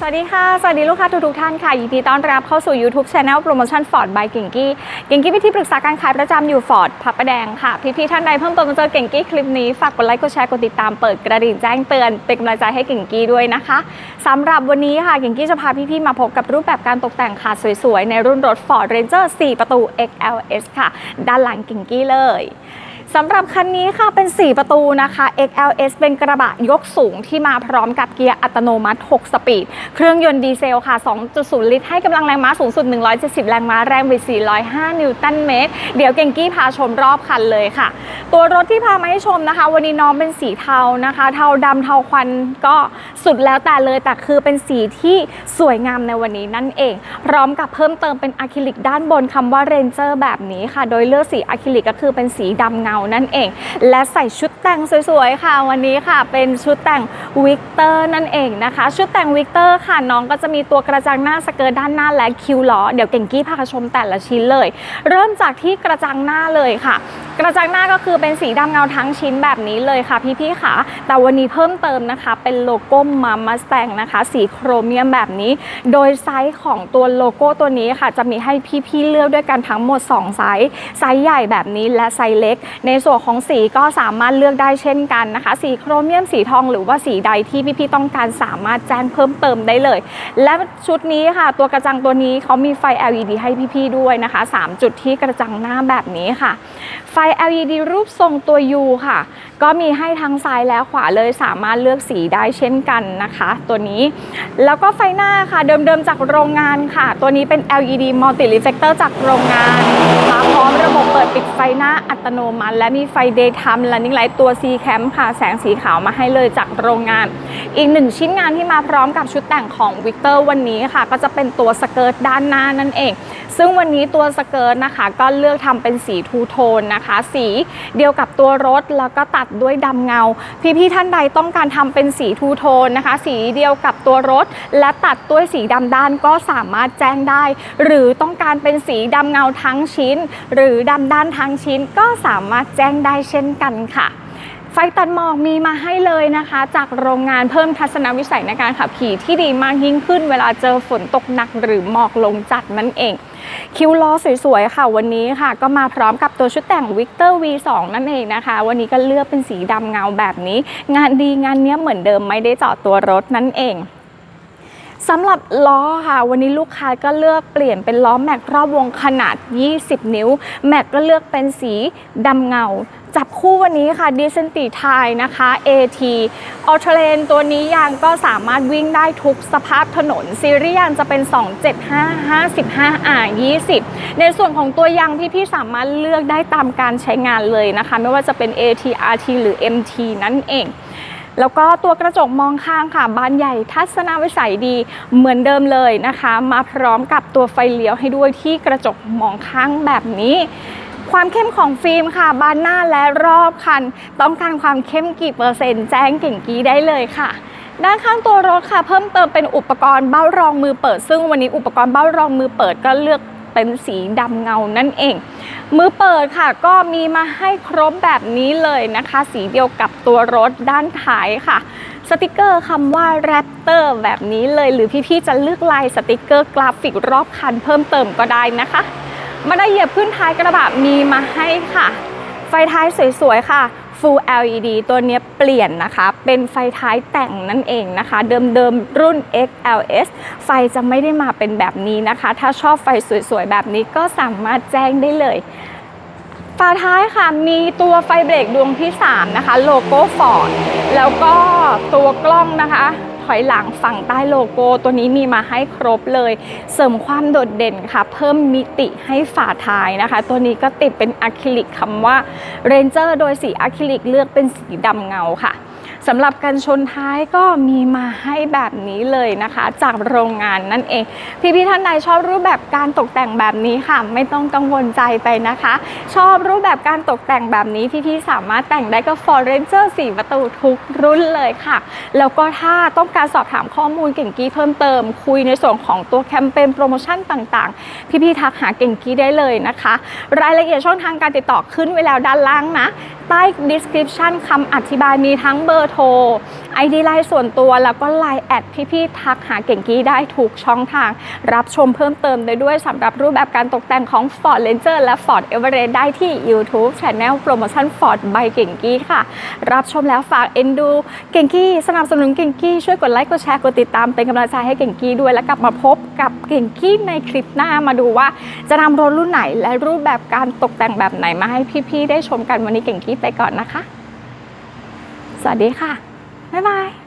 สวัสดีค่ะ สวัสดีลูกค้าทุกๆท่านค่ะ ยินดีต้อนรับเข้าสู่ YouTube Channel Promotion Ford by กิ่งกี้กิ่งกี้เป็นที่ปรึกษาการขายประจำอยู่ Ford พับประแดงค่ะ พี่ๆท่านใดเพิ่มเติมมาเจอกิ่งกี้คลิปนี้ฝากกดไลค์กดแชร์กดติดตามเปิดกระดิ่งแจ้งเตือนเป็นกำลังใจให้กิ่งกี้ด้วยนะคะสำหรับวันนี้ค่ะกิ่งกี้จะพาพี่ๆมาพบกับรูปแบบการตกแต่งค่ะสวยๆในรุ่นรถ Ford Ranger 4 ประตู XLS ค่ะ ด้านหลังกิ่งกี้เลย สำหรับคันนี้ค่ะเป็น 4 ประตูนะคะ XLS เป็นกระบะยกสูงที่มาพร้อมกับเกียร์อัตโนมัติ 6 สปีด เครื่องยนต์ดีเซลค่ะ 2.0 ลิตร ให้กำลังแรงม้าสูงสุด 170 แรงม้าแรงบิด405 นิวตันเมตร เดี๋ยวเก่งกี้พาชมรอบคันเลยค่ะ ตัวรถที่พามาให้ชมนะคะ วันนี้น้องเป็นสีเทานะคะ เทาดำเทาควันก็สุดแล้วแต่เลยแต่คือเป็นสีที่สวยงามในวันนี้นั่นเอง พร้อมกับเพิ่มเติมเป็นอะคริลิกด้านบนคำว่า Ranger แบบนี้ค่ะ โดยเลือกสีอะคริลิกก็คือเป็นสีดำเงานั่นเอง และใส่ชุดแต่งสวยๆค่ะ วันนี้ค่ะ เป็นชุดแต่งวิกเตอร์นั่นเองนะคะ ชุดแต่งวิกเตอร์ค่ะน้องก็จะมีตัวกระจังหน้าสเกิร์ตด้านหน้าและคิวล้อเดี๋ยวเก่งกี้พาชมแต่ละชิ้นเลย เริ่มจากที่กระจังหน้าเลยค่ะ กระจังหน้าก็คือเป็นสีดำเงาทั้งชิ้นแบบนี้เลยค่ะพี่ๆค่ะ แต่วันนี้เพิ่มเติมนะคะ เป็นโลโก้มามาสแตงนะคะ สีโครเมียมแบบนี้ โดยไซส์ของตัวโลโก้ตัวนี้ค่ะ จะมีให้พี่ๆเลือกด้วยกันทั้งหมด 2 ไซส์ ไซส์ใหญ่แบบนี้และไซส์เล็ก ในส่วนของสีก็สามารถเลือกได้เช่นกันนะคะ สีโครเมียมสีทองหรือว่าสีใดที่พี่ๆต้องการสามารถแจ้งเพิ่มเติมได้เลย และชุดนี้ค่ะ ตัวกระจังตัวนี้เขามีไฟ LED ให้พี่ๆด้วยนะคะ 3 จุดที่กระจังหน้าแบบนี้ค่ะ ไฟ LED รูปทรงตัว U ค่ะ ก็มีให้ทั้งซ้ายและขวาเลยสามารถเลือกสีได้เช่นกันนะคะ ตัวนี้ แล้วก็ไฟหน้าค่ะเดิมๆจากโรงงานค่ะ ตัวนี้เป็น LED Multi Reflector จากโรงงานมาพร้อมระบบ ไฟหน้าอัตโนมัติ และมีไฟ Daytime Running Light ตัว C Cam ค่ะ แสงสีขาวมาให้เลยจากโรงงาน อีกหนึ่งชิ้นงานที่มาพร้อมกับชุดแต่งของ Victor วันนี้ค่ะ ก็จะเป็นตัวสเกิร์ตด้านหน้านั่นเอง ซึ่งวันนี้ตัวสเกิร์ตนะคะ ก็เลือกทำเป็นสีทูโทนนะคะ สีเดียวกับตัวรถแล้วก็ตัดด้วยดำเงา พี่ๆท่านใดต้องการทำเป็นสีทูโทนนะคะ สีเดียวกับตัวรถ และตัดด้วยสีดำด้านก็สามารถแจ้งได้ หรือต้องการเป็นสีดำเงาทั้งชิ้น หรือดำด้านทั้งงชิ้นก็สามารถแจ้งได้เช่นกันค่ะ ไฟตัดหมอกมีมาให้เลยนะคะ จากโรงงานเพิ่มทัศนวิสัยในการขับขี่ที่ดีมากยิ่งขึ้น เวลาเจอฝนตกหนักหรือหมอกลงจัดนั่นเองคิวล้อสวยๆค่ะวันนี้ค่ะ ก็มาพร้อมกับตัวชุดแต่ง Victor V2 นั่นเองนะคะ วันนี้ก็เลือกเป็นสีดำเงาแบบนี้ งานดีงานเนี้ยเหมือนเดิมไม่ได้เจาะตัวรถนั่นเอง สำหรับล้อค่ะ วันนี้ลูกค้าก็เลือกเปลี่ยนเป็นล้อแม็กรอบวงขนาด 20 นิ้ว แม็กก็เลือกเป็นสีดำเงา จับคู่วันนี้ค่ะดิเซนติไทยนะคะ AT ออเทเลนตัวนี้ยางก็สามารถวิ่งได้ทุกสภาพถนน ซีรีส์ยางจะเป็น 275 55 R 20 ในส่วนของตัวยางพี่ๆสามารถเลือกได้ตามการใช้งานเลยนะคะ ไม่ว่าจะเป็น AT RT หรือ MT นั่นเอง แล้วก็ตัวกระจกมองข้างค่ะ บานใหญ่ทัศนวิสัยดีเหมือนเดิมเลยนะคะ มาพร้อมกับตัวไฟเลี้ยวให้ด้วยที่กระจกมองข้างแบบนี้ความเข้มของฟิล์มค่ะ บานหน้าและรอบคัน ต้องการความเข้มกี่เปอร์เซ็นต์แจ้งเก่งกี้ได้เลยค่ะ ด้านข้างตัวรถค่ะ เพิ่มเติมเป็นอุปกรณ์เบ้ารองมือเปิด ซึ่งวันนี้อุปกรณ์เบ้ารองมือเปิดก็เลือก เป็นสีดำเงานั่นเอง มือเปิดค่ะก็มีมาให้ครบแบบนี้เลยนะคะ สีเดียวกับตัวรถด้านท้ายค่ะ สติกเกอร์คำว่า Raptor แบบนี้เลย หรือพี่ๆจะเลือกลายสติกเกอร์กราฟิกรอบคันเพิ่มเติมก็ได้นะคะมาได้เหยียบขึ้นท้ายกระบะมีมาให้ค่ะ ไฟท้ายสวยๆค่ะ Full LED ตัวนี้เปลี่ยนนะคะ เป็นไฟท้ายแต่งนั่นเองนะคะ เดิมๆ รุ่น XLS ไฟจะไม่ได้มาเป็นแบบนี้นะคะ ถ้าชอบไฟสวยๆ แบบนี้ก็สามารถแจ้งได้เลยฝาท้ายค่ะ มีตัวไฟเบรกดวงที่ 3 นะคะ โลโก้ฟอร์ดแล้วก็ตัวกล้องนะคะ อยหลังฝั่งใต้โลโก้ ตัวนี้มีมาให้ครบเลย เสริมความโดดเด่นค่ะ เพิ่มมิติให้ฝาท้ายนะคะ ตัวนี้ก็ติดเป็นอะคริลิกคำว่า Ranger โดยสีอะคริลิกเลือกเป็นสีดำเงาค่ะ สำหรับกันชนท้ายก็มีมาให้แบบนี้เลยนะคะ จากโรงงานนั่นเอง พี่ๆท่านใดชอบรูปแบบการตกแต่งแบบนี้ค่ะ ไม่ต้องกังวลใจไปนะคะ ชอบรูปแบบการตกแต่งแบบนี้พี่ๆสามารถแต่งได้กับ Ford Ranger 4 ประตูทุกรุ่นเลยค่ะ แล้วก็ถ้าต้องการสอบถามข้อมูลเก่งกี้เพิ่มเติม คุยในส่วนของตัวแคมเปญโปรโมชั่นต่างๆ พี่ๆทักหาเก่งกี้ได้เลยนะคะ รายละเอียดช่องทางการติดต่อขึ้นไว้แล้วด้านล่างนะ ใต้ description คำอธิบายมีทั้งเบอร์ร์โทร ID ไลน์ส่วนตัวแล้วก็ไลน์แอดพี่ๆทักหาเก่งกี้ได้ถูกช่องทาง รับชมเพิ่มเติมได้ด้วยสำหรับรูปแบบการตกแต่งของ Ford Ranger และ Ford Everest ได้ที่ YouTube Channel Promotion Ford by เก่งกี้ค่ะ รับชมแล้วฝากเอ็นดูเก่งกี้สนับสนุนเก่งกี้ช่วยกดไลค์กดแชร์กดติดตามเป็นกำลังใจให้เก่งกี้ด้วยแล้วกลับมาพบกับเก่งกี้ในคลิปหน้ามาดูว่า จะนำรถรุ่นไหนและรูปแบบการตกแต่งแบบไหนมาให้พี่ๆได้ชมกันวันนี้เก่งกี้ไปก่อนนะคะ สวัสดีค่ะ บ๊ายบาย